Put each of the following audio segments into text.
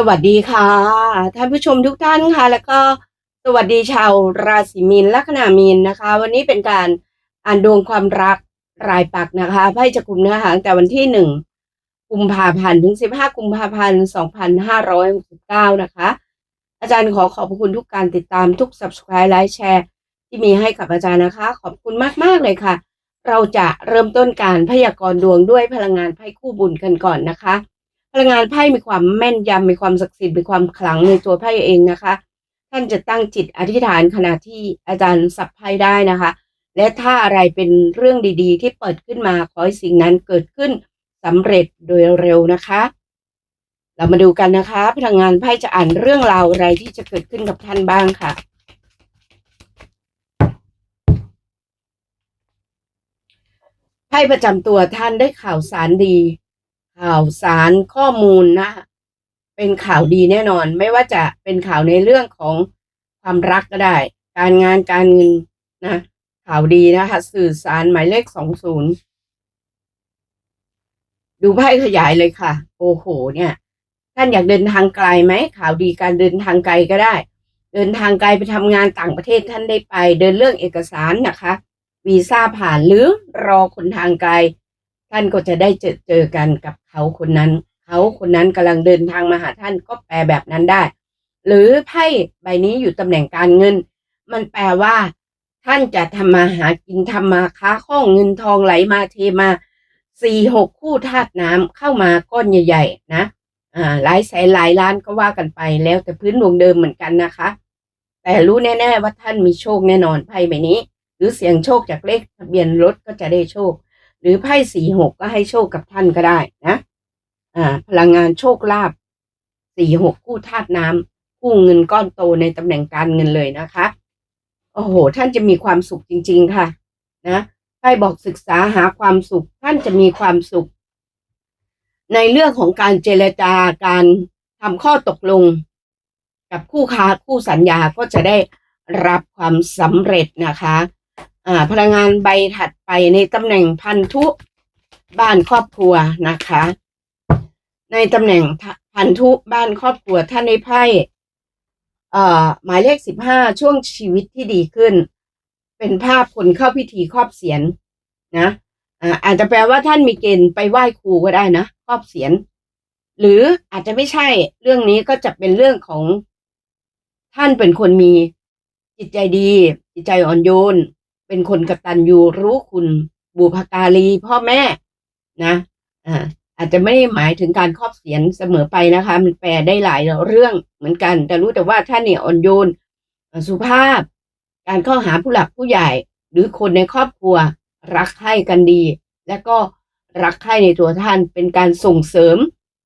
สวัสดีค่ะ ท่านผู้ชมทุกท่านค่ะ แล้วก็สวัสดีชาวราศีมีนลัคนามีนนะคะ วันนี้เป็นการอ่านดวงความรักรายปักนะคะไพ่จะกลุ่มเนื้อหาตั้งแต่วันที่หนึ่งกุมภาพันธ์ถึงสิบห้ากุมภาพันธ์สองพันห้าร้อยหกสิบเก้านะคะ อาจารย์ขอขอบคุณทุกการติดตามทุก subscribe ไลค์แชร์ ที่มีให้กับอาจารย์นะคะ ขอบคุณมาก ๆ เลยค่ะ เราจะเริ่มต้นการพยากรณ์ดวงด้วยพลังงานไพ่คู่บุญกันก่อนนะคะ พลังงานไพ่มีความแม่นยำมีความศักดิ์สิทธิ์มีความขลังในตัวไพ่เองนะคะ ท่านจะตั้งจิตอธิษฐานขณะที่อาจารย์สับไพ่ได้นะคะ และถ้าอะไรเป็นเรื่องดีๆ ที่เปิดขึ้นมาขอให้สิ่งนั้นเกิดขึ้นสำเร็จโดยเร็วนะคะ เรามาดูกันนะคะ พลังงานไพ่จะอ่านเรื่องราวอะไรที่จะเกิดขึ้นกับท่านบ้างค่ะไพ่ประจำตัวท่านได้ข่าวสารดี ข่าวสารข้อมูลนะ เป็นข่าวดีแน่นอน ไม่ว่าจะเป็นข่าวในเรื่องของความรักก็ได้ การงานการเงินนะ ข่าวดีนะคะ สื่อสารหมายเลขสองศูนย์ดูไพ่ขยายเลยค่ะ โอ้โห เนี่ย ท่านอยากเดินทางไกลไหมข่าวดีการเดินทางไกลก็ได้ เดินทางไกลไปทำงานต่างประเทศท่านได้ไป เดินเรื่องเอกสารนะคะวีซ่าผ่านหรือรอคนทางไกล ท่านก็จะได้เจอเจอกันกับเขาคนนั้น เขาคนนั้นกำลังเดินทางมาหาท่านก็แปลแบบนั้นได้ หรือไพ่ใบนี้อยู่ตำแหน่งการเงิน มันแปลว่า ท่านจะทำมาหากินทำมาค้าข้องเงินทองไหลมาเทมาสี่หกคู่ธาตุน้ำเข้ามาก้อนใหญ่ๆนะอ่าหลายแสนหลายล้านก็ว่ากันไปแล้วแต่พื้นดวงเดิมเหมือนกันนะคะ แต่รู้แน่ ๆ ว่าท่านมีโชคแน่นอนไพ่ใบนี้ หรือเสียงโชคจากเลขทะเบียนรถก็จะได้โชค หรือไพ่สี่หกก็ให้โชคกับท่านก็ได้นะ อ่า พลังงานโชคลาภสี่หกคู่ธาตุน้ำคู่เงินก้อนโตในตำแหน่งการเงินเลยนะคะ โอ้โห ท่านจะมีความสุขจริง ๆ ค่ะ นะไพ่บอกศึกษาหาความสุข ท่านจะมีความสุข ในเรื่องของการเจรจาการทำข้อตกลง กับคู่ค้าคู่สัญญาก็จะได้รับความสำเร็จนะคะ อ่าพลังงานใบถัดไปในตำแหน่งพันธุบ้านครอบครัวนะคะ ในตำแหน่งพันธุบ้านครอบครัวท่านในไพ่เอ่อหมายเลขสิบห้าช่วงชีวิตที่ดีขึ้น เป็นภาพคนเข้าพิธีครอบเสียนนะอ่าอาจจะแปลว่าท่านมีเกณฑ์ไปไหว้ครูก็ได้นะครอบเสียน หรืออาจจะไม่ใช่เรื่องนี้ก็จะเป็นเรื่องของ ท่านเป็นคนมีจิตใจดี จิตใจอ่อนโยน เป็นคนกตัญญูรู้คุณบุพการีพ่อแม่นะอ่าอาจจะไม่ได้หมายถึงการครอบเสียนเสมอไปนะคะ มันแปลได้หลายเรื่องเหมือนกัน แต่รู้แต่ว่าท่านเนี่ยอ่อนโยนสุภาพ การเข้าหาผู้หลักผู้ใหญ่ หรือคนในครอบครัว รักใคร่กันดี และก็รักใคร่ในตัวท่านเป็นการส่งเสริม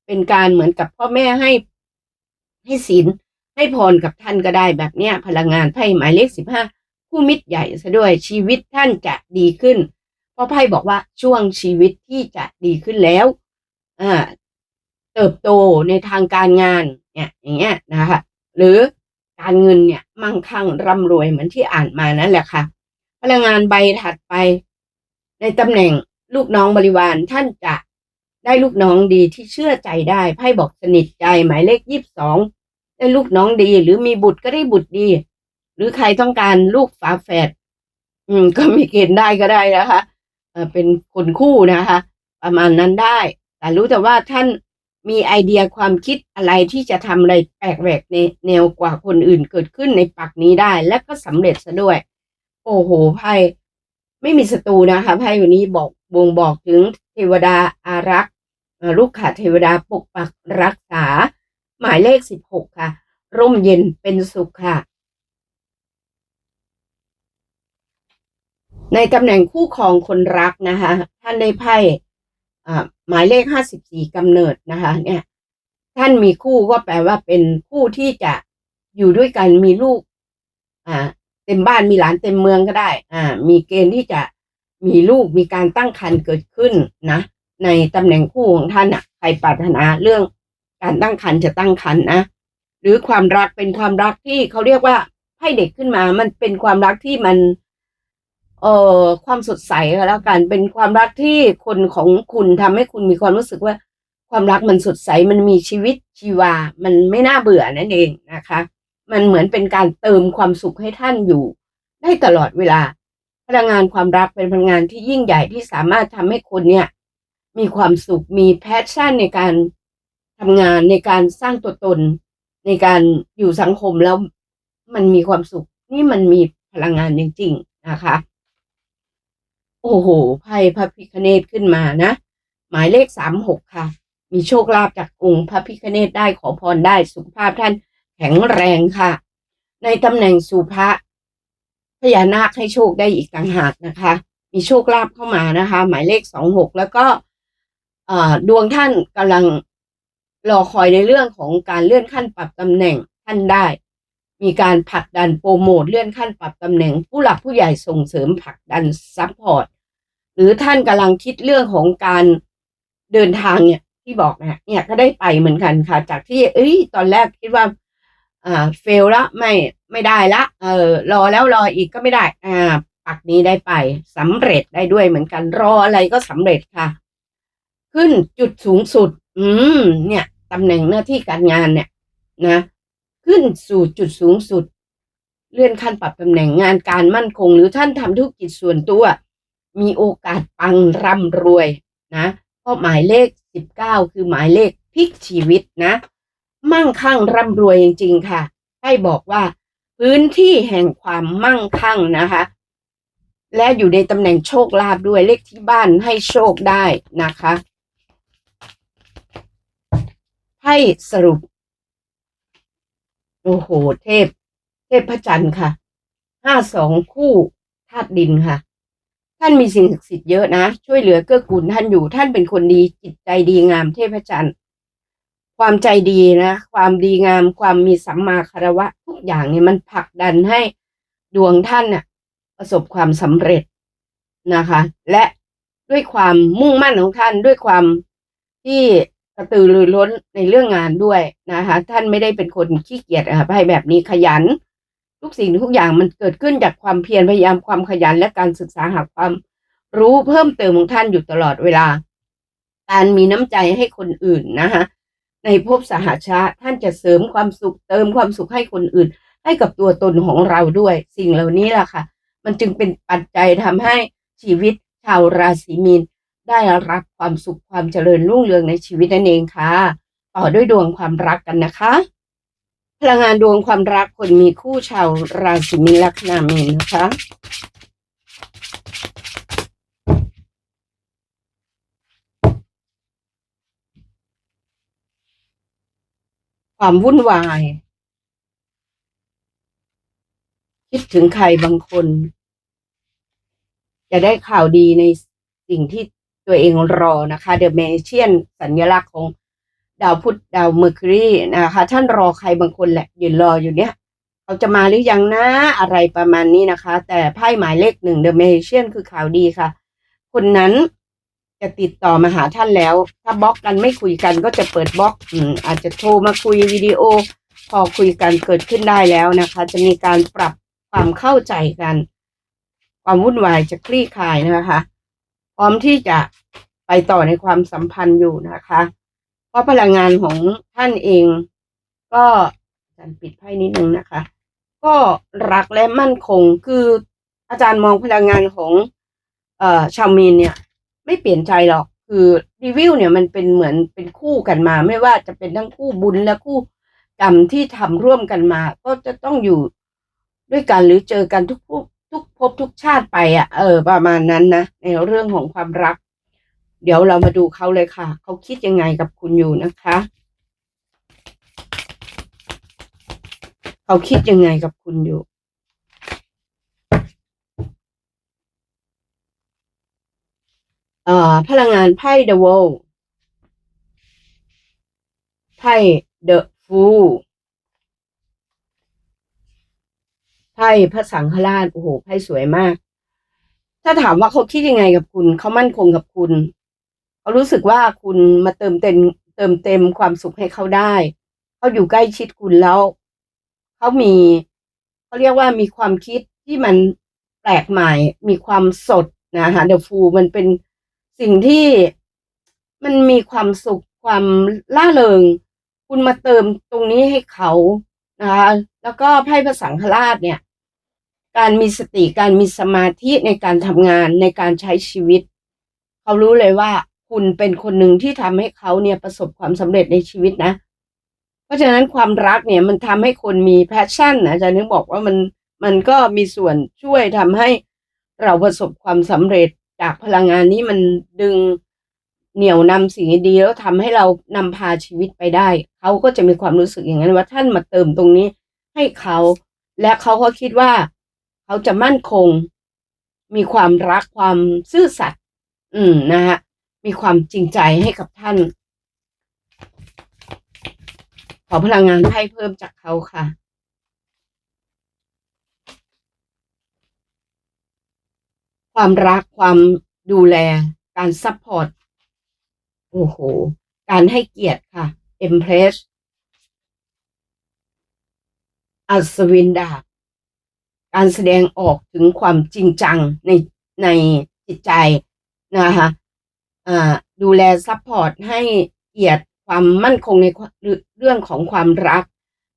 เป็นการเหมือนกับพ่อแม่ให้ ให้ศีลให้พรกับท่านก็ได้แบบเนี้ยพลังงานไพ่หมายเลขสิบห้า ผู้มิตรใหญ่ซะด้วยชีวิตท่านจะดีขึ้นเพราะไพ่บอกว่าช่วงชีวิตที่จะดีขึ้นแล้วอ่าเติบโตในทางการงานเนี่ยอย่างเงี้ยนะคะหรือการเงินเนี่ยมั่งคั่งร่ำรวยเหมือนที่อ่านมานั่นแหละค่ะ พลังงานใบถัดไป ในตำแหน่งลูกน้องบริวารท่านจะได้ลูกน้องดีที่เชื่อใจได้ไพ่บอกสนิทใจหมายเลขยี่สิบสองได้ลูกน้องดีหรือมีบุตรก็ได้บุตรดี หรือใครต้องการลูกฝาแฝดอืม ก็มีเกณฑ์ได้ก็ได้นะคะเออเป็นคนคู่นะคะ ประมาณนั้นได้ แต่รู้แต่ว่าท่านมีไอเดียความคิดอะไรที่จะทำอะไรแปลกแหวกในแนวกว่าคนอื่นเกิดขึ้นในปักนี้ได้ และก็สำเร็จซะด้วย โอ้โหไพ่ไม่มีศัตรูนะคะไพ่วันนี้บอกบ่งบอกถึงเทวดาอารักษ์ลูกขาเทวดาปกปักรักษา หมายเลขสิบหกค่ะ ร่มเย็นเป็นสุขค่ะ ในตำแหน่งคู่ครองคนรักนะคะ ท่านได้ไพ่หมายเลขห้าสิบสี่กำเนิดนะคะ เนี่ย ท่านมีคู่ก็แปลว่าเป็นคู่ที่จะอยู่ด้วยกันมีลูก อ่า เต็มบ้านมีหลานเต็มเมืองก็ได้ อ่า มีเกณฑ์ที่จะมีลูกมีการตั้งครรภ์เกิดขึ้นนะ ในตำแหน่งคู่ของท่านอะ ใครปรารถนาเรื่องการตั้งครรภ์จะตั้งครรภ์นะหรือความรักเป็นความรักที่เขาเรียกว่าให้เด็กขึ้นมา มันเป็นความรักที่มัน เอ่อความสดใสก็แล้วกัน เป็นความรักที่คนของคุณทำให้คุณมีความรู้สึกว่า ความรักมันสดใสมันมีชีวิตชีวา มันไม่น่าเบื่อนั่นเองนะคะ มันเหมือนเป็นการเติมความสุขให้ท่านอยู่ ได้ตลอดเวลา พลังงานความรักเป็นพลังงานที่ยิ่งใหญ่ที่สามารถทำให้คนเนี่ย มีความสุขมีแพชชั่นในการทำงานในการสร้างตัวตน ในการอยู่สังคมแล้วมันมีความสุข นี่มันมีพลังงานจริงๆนะคะ โอ้โหไพ่พระพิคเนตขึ้นมานะ หมายเลขสามหกค่ะ มีโชคลาภจากองค์พระพิคเนตได้ขอพรได้สุขภาพท่านแข็งแรงค่ะ ในตำแหน่งสุภะพญานาคให้โชคได้อีกต่างหากนะคะ มีโชคลาภเข้ามานะคะ หมายเลขสองหกแล้วก็อ่อดวงท่านกำลังรอคอยในเรื่องของการเลื่อนขั้นปรับตำแหน่งท่านได้ มีการผลักดันโปรโมทเลื่อนขั้นปรับตำแหน่งผู้หลักผู้ใหญ่ส่งเสริมผลักดันซัพพอร์ต หรือท่านกำลังคิดเรื่องของการเดินทางเนี่ย ที่บอกนะเนี่ยก็ได้ไปเหมือนกันค่ะ จากที่ เอ้ย ตอนแรกคิดว่าอ่าเฟลละไม่ไม่ได้ละ เออรอแล้วรออีกก็ไม่ได้ อ่า ปักนี้ได้ไปสำเร็จได้ด้วยเหมือนกันรออะไรก็สำเร็จค่ะ ขึ้นจุดสูงสุด อืม เนี่ยตำแหน่งหน้าที่การงานเนี่ย นะ ขึ้นสู่จุดสูงสุด เลื่อนขั้นปรับตำแหน่งงานการมั่นคง หรือท่านทำธุรกิจส่วนตัว มีโอกาสปังร่ำรวยนะเพราะหมายเลขสิบเก้าคือหมายเลขพลิกชีวิตนะ มั่งคั่งร่ำรวยจริง ๆ ค่ะ ให้บอกว่า พื้นที่แห่งความมั่งคั่งนะคะ และอยู่ในตำแหน่งโชคลาภด้วยเลขที่บ้านให้โชคได้นะคะให้สรุป โอ้โห เทพ เทพพระจันทร์ค่ะห้าสองคู่ธาตุดินค่ะ ท่านมีสิ่งศักดิ์สิทธิ์เยอะนะ ช่วยเหลือเกื้อกูลท่านอยู่ท่านเป็นคนดีจิตใจดีงามเทพจันทร์ความใจดีนะ ความดีงาม ความมีสัมมาคารวะ ทุกอย่างเนี่ยมันผลักดันให้ดวงท่านน่ะ ประสบความสำเร็จนะคะ และด้วยความมุ่งมั่นของท่านด้วยความที่กระตือรือร้นในเรื่องงานด้วยนะคะ ท่านไม่ได้เป็นคนขี้เกียจอะให้แบบนี้ขยัน ทุกสิ่งทุกอย่างมันเกิดขึ้นจากความเพียรพยายามความขยันและการศึกษาหาความรู้เพิ่มเติมของท่านอยู่ตลอดเวลา การมีน้ำใจให้คนอื่นนะคะในภพสหชาติท่านจะเสริมความสุขเติมความสุขให้คนอื่น ให้กับตัวตนของเราด้วย สิ่งเหล่านี้แหละค่ะ มันจึงเป็นปัจจัยทำให้ชีวิตชาวราศีมีนได้รับความสุขความเจริญรุ่งเรืองในชีวิตนั่นเองค่ะ ต่อด้วยดวงความรักกันนะคะ พลังงานดวงความรักคนมีคู่ชาวราศีมีลัคนาเมนนะคะ ความวุ่นวาย คิดถึงใครบางคน จะได้ข่าวดีในสิ่งที่ตัวเองรอนะคะ เดอะเมเชียนสัญลักษณ์ของ ดาวพุธดาวเมอร์คิรีนะคะ ท่านรอใครบางคนแหละยืนรออยู่เนี้ยเขาจะมาหรือยังนะอะไรประมาณนี้นะคะ แต่ไพ่หมายเลขหนึ่งเดอะเมเชียนคือข่าวดีค่ะ คนนั้นจะติดต่อมาหาท่านแล้ว ถ้าบล็อกกันไม่คุยกันก็จะเปิดบล็อกอืมอาจจะโทรมาคุยวิดีโอ พอคุยกันเกิดขึ้นได้แล้วนะคะ จะมีการปรับความเข้าใจกัน ความวุ่นวายจะคลี่คลายนะคะ พร้อมที่จะไปต่อในความสัมพันธ์อยู่นะคะ เพราะพลังงานของท่านเอง ก็อาจารย์ปิดไพ่นิดนึงนะคะ ก็รักและมั่นคงคืออาจารย์มองพลังงานของ เอ่อชาวมีนเนี่ย ไม่เปลี่ยนใจหรอก คือรีวิวเนี่ยมันเป็นเหมือนเป็นคู่กันมา ไม่ว่าจะเป็นทั้งคู่บุญและคู่กรรมที่ทำร่วมกันมา ก็จะต้องอยู่ด้วยกันหรือเจอกันทุกทุกภพทุกชาติไปอะ เออ ประมาณนั้นนะในเรื่องของความรัก เดี๋ยวเรามาดูเขาเลยค่ะ เขาคิดยังไงกับคุณอยู่นะคะ เขาคิดยังไงกับคุณอยู่ เอ่อ พลังงานไพ่ The World ไพ่ The Fool ไพ่พระสังฆราช โอ้โห ไพ่สวยมาก ถ้าถามว่าเขาคิดยังไงกับคุณ เขามั่นคงกับคุณ เขารู้สึกว่าคุณมาเติมเต็มเติมเต็มความสุขให้เขาได้เขาอยู่ใกล้ชิดคุณแล้วเขามีเขาเรียกว่ามีความคิดที่มันแปลกใหม่ มีความสดนะคะเดอะฟูมันเป็นสิ่งที่มันมีความสุขความล่าเริง คุณมาเติมตรงนี้ให้เขานะคะแล้วก็ไพ่พระสังฆราชเนี่ย การมีสติการมีสมาธิในการทำงานในการใช้ชีวิต เขารู้เลยว่า คุณเป็นคนหนึ่งที่ทำให้เขาเนี่ยประสบความสำเร็จในชีวิตนะ เพราะฉะนั้นความรักเนี่ยมันทำให้คนมีแพชชั่นนะอาจารย์นึกบอกว่ามันมันก็มีส่วนช่วยทำให้เราประสบความสำเร็จจากพลังงานนี้มันดึงเหนี่ยวนำสิ่งดีแล้วทำให้เรานำพาชีวิตไปได้ เขาก็จะมีความรู้สึกอย่างนั้นว่าท่านมาเติมตรงนี้ให้เขา และเขาก็คิดว่า เขาจะมั่นคง มีความรักความซื่อสัตย์อืมนะฮะ มีความจริงใจให้กับท่าน ขอพลังงานให้เพิ่มจากเขาค่ะความรักความดูแล การซัพพอร์ต โอ้โห การให้เกียรติค่ะ เอ็มเพรสอัศวินดาบ การแสดงออกถึงความจริงจังในในจิตใจนะคะ ดูแลซัพพอร์ตให้เกียรติความมั่นคงในเรื่องของความรัก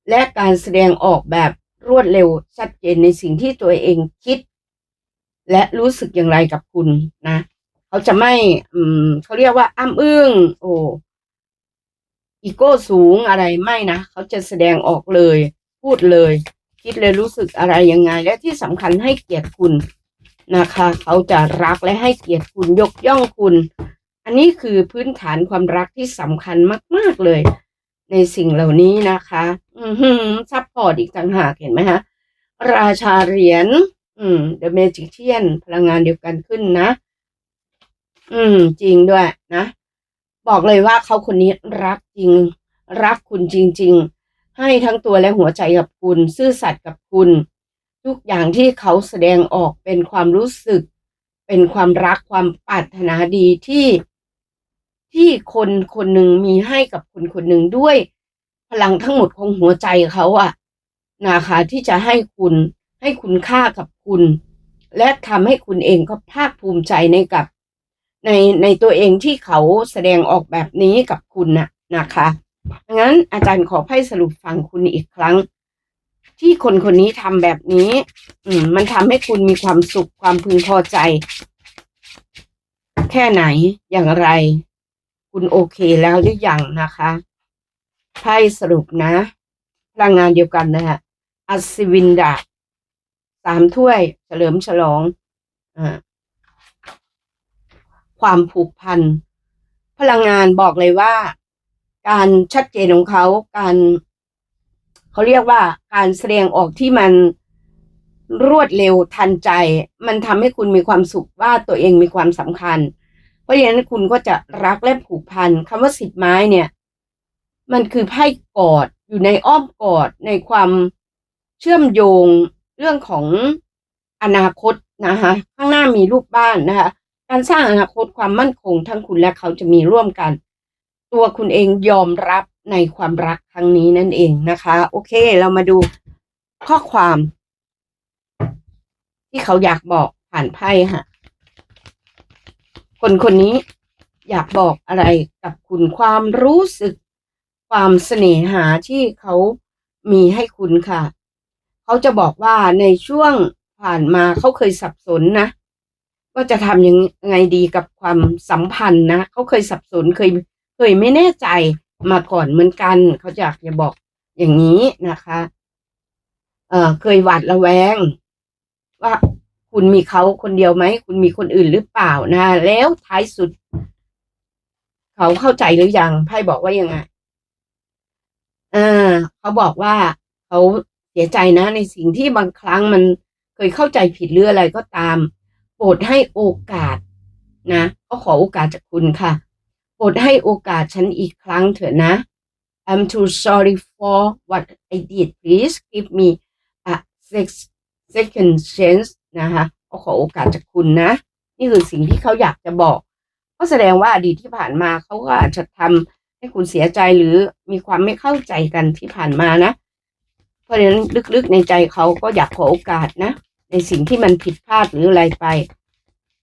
และการแสดงออกแบบรวดเร็วชัดเจนในสิ่งที่ตัวเองคิด และรู้สึกอย่างไรกับคุณนะ เขาจะไม่อมเขาเรียกว่าอ้ำอึ้งโอ้อีโก้สูงอะไรไม่นะ เขาจะแสดงออกเลย พูดเลย คิดเลยรู้สึกอะไรยังไง และที่สำคัญให้เกียรติคุณนะคะ เขาจะรักและให้เกียรติคุณยกย่องคุณ อันนี้คือพื้นฐานความรักที่สำคัญมาก ๆเลย ในสิ่งเหล่านี้นะคะ อือหือซัพพอร์ตอีกต่างหากเห็นไหมฮะราชาเหรียญอืม The Magician พลังงานเดียวกันขึ้นนะ อืม จริงด้วยนะ บอกเลยว่าเขาคนนี้รักจริง รักคุณจริง ๆ ให้ทั้งตัวและหัวใจกับคุณ ซื่อสัตย์กับคุณ ทุกอย่างที่เขาแสดงออกเป็นความรู้สึก เป็นความรักความปรารถนาดีที่ ที่คนคนหนึ่งมีให้กับคนคนหนึ่งด้วย พลังทั้งหมดของหัวใจเขาอะนะคะที่จะให้คุณให้คุณค่ากับคุณ และทำให้คุณเองก็ภาคภูมิใจในกับ ในในตัวเองที่เขาแสดงออกแบบนี้กับคุณนะนะคะงั้นอาจารย์ขอให้สรุปฟังคุณอีกครั้ง ที่คนคนนี้ทำแบบนี้ อืม มันทำให้คุณมีความสุขความพึงพอใจ แค่ไหนอย่างไร คุณโอเคแล้วหรือยังนะคะไพ่สรุปนะพลังงานเดียวกันนะฮะอัศวินดาบสามถ้วยเฉลิมฉลองอความผูกพัน พลังงานบอกเลยว่า การชัดเจนของเขาการเขาเรียกว่าการแสดงออกที่มันรวดเร็วทันใจ มันทำให้คุณมีความสุขว่าตัวเองมีความสำคัญ เพราะฉะนั้นคุณก็จะรักและผูกพันคำว่าสิบไม้เนี่ย มันคือไพ่กอดอยู่ในอ้อมกอดในความเชื่อมโยงเรื่องของอนาคตนะคะข้างหน้ามีรูปบ้านนะคะการสร้างอนาคตความมั่นคงทั้งคุณและเขาจะมีร่วมกัน ตัวคุณเองยอมรับในความรักครั้งนี้นั่นเองนะคะ โอเค เรามาดูข้อความ ที่เขาอยากบอกผ่านไพ่ค่ะ คนคนนี้อยากบอกอะไรกับคุณความรู้สึก ความเสน่หาที่เขามีให้คุณค่ะ เขาจะบอกว่าในช่วงผ่านมาเขาเคยสับสนนะ ว่าจะทำยังไงดีกับความสัมพันธ์นะเขาเคยสับสนเคยเคยไม่แน่ใจมาก่อนเหมือนกัน เขาอยากจะบอกอย่างนี้นะคะ เออเคยหวาดระแวง ว่า คุณมีเขาคนเดียวไหม คุณมีคนอื่นหรือเปล่านะ แล้วท้ายสุด เขาเข้าใจหรือยังไพ่บอกว่ายังไงอ่าเขาบอกว่าเขาเสียใจนะ ในสิ่งที่บางครั้งมันเคยเข้าใจผิดหรืออะไรก็ตาม โปรดให้โอกาสนะเขาขอโอกาสจากคุณค่ะ โปรดให้โอกาสฉันอีกครั้งเถอะนะ I'm too sorry for what I did please give me a six second chance นะคะเขาขอโอกาสจากคุณนะ นี่คือสิ่งที่เขาอยากจะบอกก็แสดงว่าอดีตที่ผ่านมาเขาก็อาจจะทำให้คุณเสียใจหรือมีความไม่เข้าใจกันที่ผ่านมานะ เพราะฉะนั้นลึกๆในใจเขาก็อยากขอโอกาสนะ ในสิ่งที่มันผิดพลาดหรืออะไรไป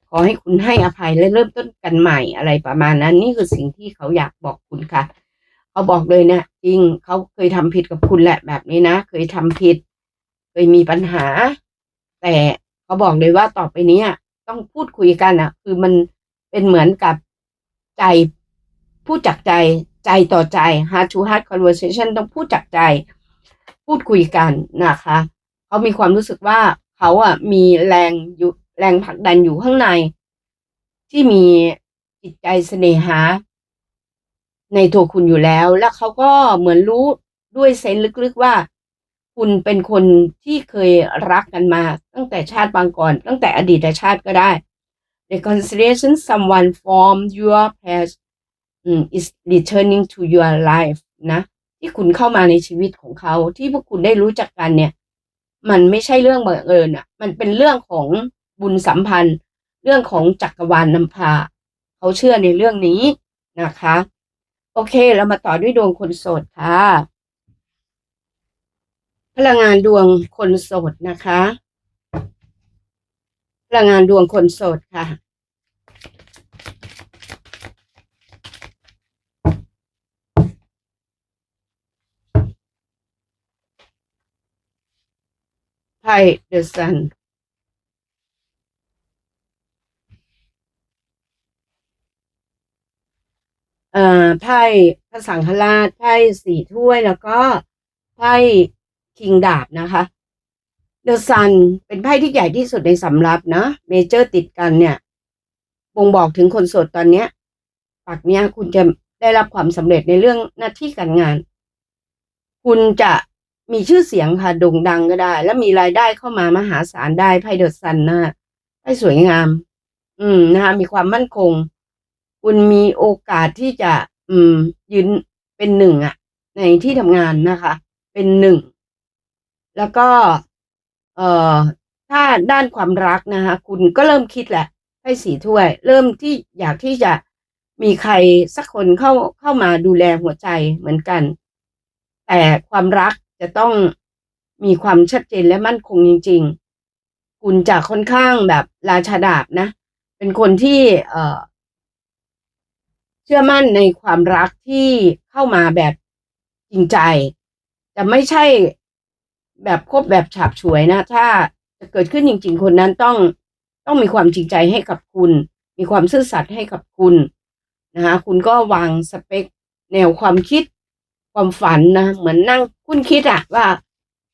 ขอให้คุณให้อภัยและเริ่มต้นกันใหม่อะไรประมาณนั้น นี่คือสิ่งที่เขาอยากบอกคุณค่ะ เขาบอกเลยเนะจริงเขาเคยทำผิดกับคุณแหละแบบนี้นะ เคยทำผิด เคยมีปัญหา แต่ เขาบอกเลยว่าต่อไปนี้ต้องพูดคุยกันอะ คือมันเป็นเหมือนกับใจพูดจากใจใจต่อใจ heart to heart conversation ต้องพูดจากใจ พูดคุยกันนะคะ เขามีความรู้สึกว่าเขาอะมีแรงอยู่แรงผลักดันอยู่ข้างใน ที่มีจิตใจเสน่หา ในตัวคุณอยู่แล้ว แล้วเขาก็เหมือนรู้ด้วยเซนส์ลึกๆว่า คุณเป็นคนที่เคยรักกันมาตั้งแต่ชาติบางก่อน ตั้งแต่อดีตชาติก็ได้ The consideration someone from your past is returning to your life นะ ที่คุณเข้ามาในชีวิตของเขาที่พวกคุณได้รู้จักกันเนี่ย มันไม่ใช่เรื่องบังเอิญอะ มันเป็นเรื่องของบุญสัมพันธ์ เรื่องของจักรวาลนำพา เขาเชื่อในเรื่องนี้นะคะ โอเค เรามาต่อด้วยดวงคนโสดค่ะ พลังงานดวงคนโสดนะคะ พลังงานดวงคนโสดค่ะ ไพ่เดอะซันอ่อไพ่พระสังฆราชไพ่สี่ถ้วยแล้วก็ไพ่ คิงดาบนะคะเดอะซันเป็นไพ่ที่ใหญ่ที่สุดในสำรับนะเมเจอร์ติดกันเนี่ยบ่งบอกถึงคนโสดตอนเนี้ยปักเนี้ยคุณจะได้รับความสำเร็จในเรื่องหน้าที่การงาน คุณจะมีชื่อเสียงค่ะโด่งดังก็ได้ แล้วมีรายได้เข้ามามหาศาลได้ไพ่เดอะซันนะไพ่สวยงาม อืมนะคะมีความมั่นคง คุณมีโอกาสที่จะ อืม ยืนเป็นหนึ่งอะในที่ทำงานนะคะ เป็นหนึ่ง แล้วก็ เอ่อถ้าด้านความรักนะคะ คุณก็เริ่มคิดแหละให้สีถ้วย เริ่มที่อยากที่จะมีใครสักคนเข้าเข้ามาดูแลหัวใจเหมือนกัน แต่ความรักจะต้องมีความชัดเจนและมั่นคงจริง ๆ คุณจะค่อนข้างแบบราชาดาบนะ เป็นคนที่เอ่อ เชื่อมั่นในความรักที่เข้ามาแบบจริงใจ จะไม่ใช่ แบบคบแบบฉาบฉวยนะ ถ้าจะเกิดขึ้นจริง ๆ คนนั้นต้องต้องมีความจริงใจให้กับคุณ มีความซื่อสัตย์ให้กับคุณนะคะคุณก็วางสเปค แนวความคิด ความฝันนะเหมือนนั่งคุณคิดอะว่า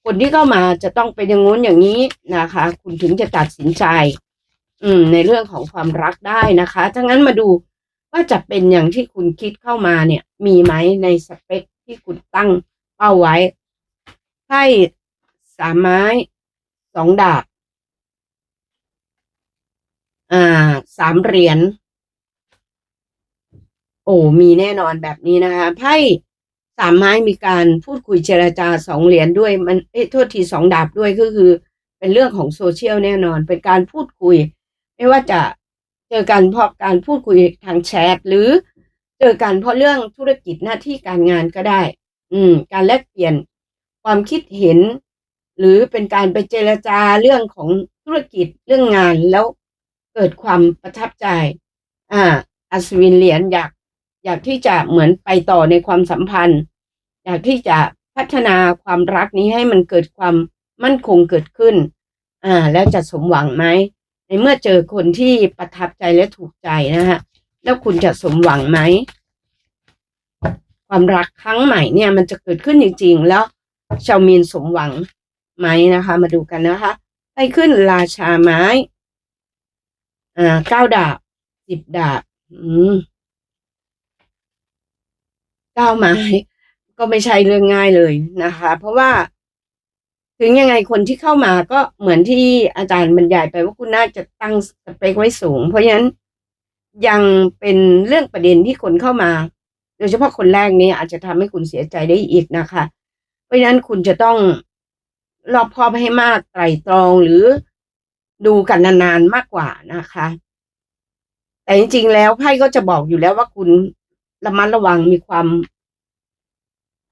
คนที่เข้ามาจะต้องเป็นอย่างงู้นอย่างนี้นะคะ คุณถึงจะตัดสินใจ อืม ในเรื่องของความรักได้นะคะถ้างั้นมาดูว่าจะเป็นอย่างที่คุณคิดเข้ามาเนี่ย มีไหมในสเปคที่คุณตั้งเป้าไว้ไพ่ สามไม้สองดาบ อ่าสามเหรียญโอ้มีแน่นอนแบบนี้นะคะไพ่สามไม้มีการพูดคุยเจรจาสองเหรียญด้วยมันเอ้โทษทีสองดาบด้วยก็คือ เป็นเรื่องของโซเชียลแน่นอน เป็นการพูดคุย ไม่ว่าจะเจอกันเพราะการพูดคุยทางแชทหรือเจอกันเพราะเรื่องธุรกิจหน้าที่การงานก็ได้ อืม การแลกเปลี่ยนความคิดเห็น หรือเป็นการไปเจรจาเรื่องของธุรกิจเรื่องงานแล้วเกิดความประทับใจ อ่า อัศวินเหรียญอยาก อยากที่จะเหมือนไปต่อในความสัมพันธ์ อยากที่จะพัฒนาความรักนี้ให้มันเกิดความมั่นคงเกิดขึ้น อ่า แล้วจะสมหวังไหมในเมื่อเจอคนที่ประทับใจและถูกใจนะฮะแล้วคุณจะสมหวังไหมความรักครั้งใหม่เนี่ย มันจะเกิดขึ้นจริงๆ แล้วชาวมีนสมหวัง ไหมนะคะ มาดูกันนะคะให้ขึ้นราชาไม้ อ่าเก้าดาบสิบดาบ อืมเก้าไม้ ก็ไม่ใช่เรื่องง่ายเลยนะคะ เพราะว่า ถึงยังไงคนที่เข้ามาก็เหมือนที่อาจารย์บรรยายไปว่าคุณน่าจะตั้งสเปคไว้สูง เพราะฉะนั้นยังเป็นเรื่องประเด็นที่คนเข้ามา โดยเฉพาะคนแรกนี้อาจจะทำให้คุณเสียใจได้อีกนะคะ เพราะฉะนั้นคุณจะต้อง รอบคอบให้มากไตรตรองหรือดูกันนานๆมากกว่านะคะ แต่จริงๆแล้วไพ่ก็จะบอกอยู่แล้วว่าคุณระมัดระวังมีความ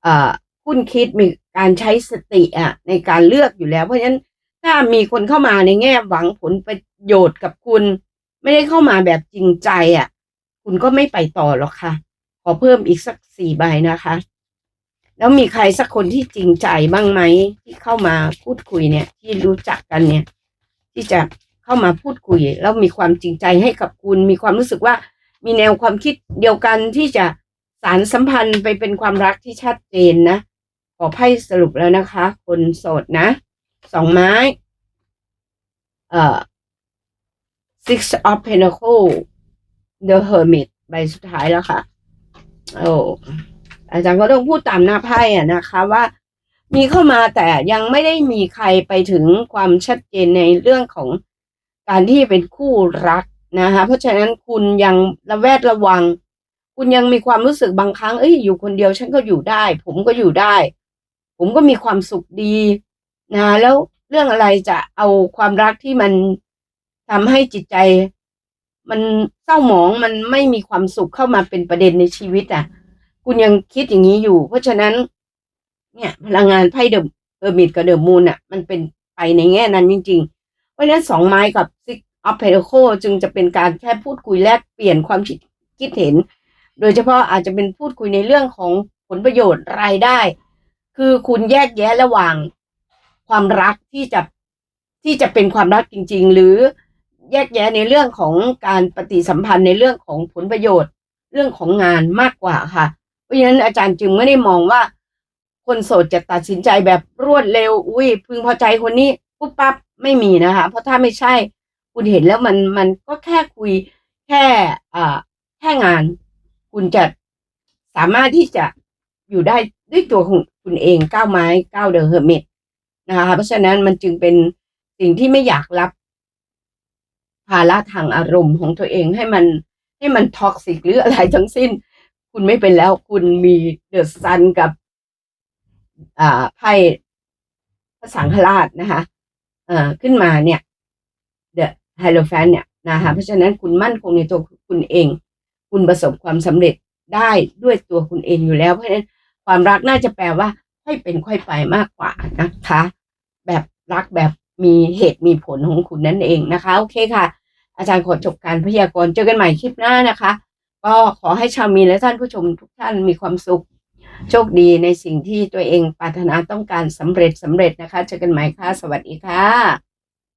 เอ่อคุณคิดมีการใช้สติอะในการเลือกอยู่แล้ว เพราะฉะนั้นถ้ามีคนเข้ามาในแง่หวังผลประโยชน์กับคุณ ไม่ได้เข้ามาแบบจริงใจอะ คุณก็ไม่ไปต่อหรอกค่ะ ขอเพิ่มอีกสักสี่ใบนะคะ แล้วมีใครสักคนที่จริงใจบ้างไหมที่เข้ามาพูดคุยเนี่ย ที่รู้จักกันเนี่ย ที่จะเข้ามาพูดคุย แล้วมีความจริงใจให้กับคุณ มีความรู้สึกว่ามีแนวความคิดเดียวกันที่จะสารสัมพันธ์ไปเป็นความรักที่ชัดเจนนะขอไพ่สรุปแล้วนะคะ คนโสดนะสองไม้ เอ่อ six of pentacle the hermit ใบสุดท้ายแล้วค่ะ โอ้ อาจารย์ก็ต้องพูดตามหน้าไพ่อะนะคะว่า มีเข้ามาแต่ยังไม่ได้มีใครไปถึงความชัดเจนในเรื่องของการที่เป็นคู่รักนะคะเพราะฉะนั้นคุณยังระแวดระวัง คุณยังมีความรู้สึกบางครั้งเอ้ยอยู่คนเดียวฉันก็อยู่ได้ ผมก็อยู่ได้ ผมก็มีความสุขดีนะแล้วเรื่องอะไรจะเอาความรักที่มันทำให้จิตใจ มันเศร้าหมองมันไม่มีความสุขเข้ามาเป็นประเด็นในชีวิตอะ คุณยังคิดอย่างนี้อยู่ เพราะฉะนั้น เนี่ยพลังงานไพ่เดอะเออร์มิดกับเดอะมูนอะ มันเป็นไปในแง่นั้นจริง ๆ เพราะฉะนั้นสองไม้กับซิกออฟเพโคจึงจะเป็นการแค่พูดคุยแลกเปลี่ยนความคิดคิดเห็น โดยเฉพาะอาจจะเป็นพูดคุยในเรื่องของผลประโยชน์รายได้ คือคุณแยกแยะระหว่างความรักที่จะที่จะเป็นความรักจริง ๆ หรือแยกแยะในเรื่องของการปฏิสัมพันธ์ในเรื่องของผลประโยชน์ เรื่องของงานมากกว่าค่ะ เพราะฉะนั้นอาจารย์จึงไม่ได้มองว่า คนโสดจะตัดสินใจแบบรวดเร็ว อุ้ยพึงพอใจคนนี้ปุ๊บปั๊บไม่มีนะคะ เพราะถ้าไม่ใช่ คุณเห็นแล้วมันมันก็แค่คุยแค่อ่าแค่งาน คุณจะสามารถที่จะอยู่ได้ด้วยตัวของคุณเองก้าวไม้ก้าวเดอะเฮอร์เมตนะคะเพราะฉะนั้นมันจึงเป็นสิ่งที่ไม่อยากรับภาระทางอารมณ์ของตัวเองให้มันให้มันท็อกซิกหรืออะไรทั้งสิ้น คุณไม่เป็นแล้วคุณมีเดอะซันกับ อ่าไพ่พระสังฆราชนะคะเอ่อขึ้นมาเนี่ยเดอะไฮโลแฟนเนี่ยนะคะเพราะฉะนั้นคุณมั่นคงในตัวคุณเอง คุณประสบความสำเร็จได้ด้วยตัวคุณเองอยู่แล้ว เพราะฉะนั้นความรักน่าจะแปลว่าค่อยเป็นค่อยไปมากกว่านะคะ แบบรักแบบมีเหตุมีผลของคุณนั่นเองนะคะ โอเคค่ะ อาจารย์ขอจบการพยากรณ์เจอกันใหม่คลิปหน้านะคะ ก็ขอให้ชาวมีและท่านผู้ชมทุกท่านมีความสุข โชคดีในสิ่งที่ตัวเองปรารถนาต้องการสำเร็จสำเร็จนะคะ เจอกันใหม่ค่ะ สวัสดีค่ะ